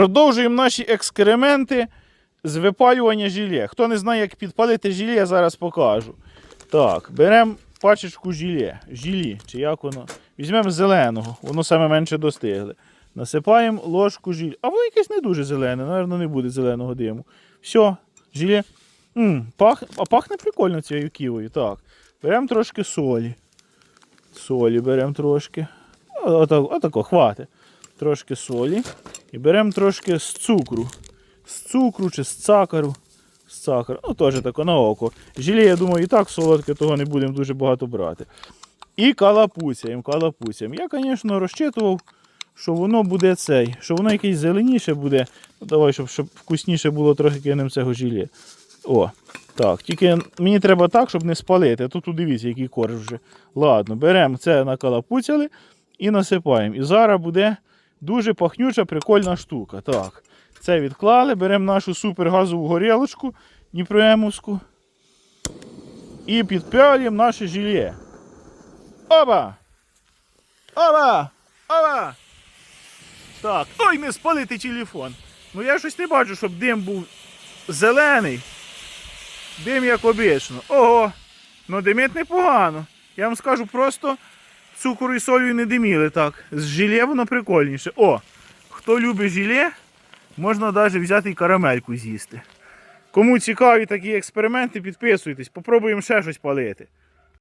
Продовжуємо наші експерименти з випалювання желе. Хто не знає, як підпалити я зараз покажу. Так, беремо пачечку желе, желі, чи як воно. Візьмемо зеленого, воно саме менше достигле. Насипаємо ложку желі. А воно якесь не дуже зелене, напевно, не буде зеленого диму. Все. М, пах... А пахне прикольно цією ківою. Так. Беремо трошки солі. Солі беремо трошки. Отако, хватить. Трошки солі. І беремо трошки з цукру. З цукру чи з цакару. З цакару. Ну, теж тако на око. Желе, я думаю, і так солодке, того не будемо дуже багато брати. І калапуцяємо, калапуцяємо. Я, звісно, розчитував, що воно буде цей, що воно якесь зеленіше буде. Ну, давай, щоб, щоб вкусніше було, трохи кинемо цього желе. О, так. Тільки мені треба так, щоб не спалити. Тут дивіться, який корж вже. Ладно, беремо це накалапуцяли і насипаємо. І зараз буде дуже пахнюча, прикольна штука. Так. Це відклали, беремо нашу супергазову горілочку Дніпроемовську і підпялюємо наше желе. Оба! Оба! Оба! Так, ой, не спалити телефон. Ну я щось не бачу, щоб дим був зелений. Дим як обично. Ого! Ну димить непогано. Я вам скажу, просто цукру і солью не диміли так. З желе воно прикольніше. О! Хто любить желе, можна навіть взяти і карамельку з'їсти. Кому цікаві такі експерименти, підписуйтесь, попробуємо ще щось палити.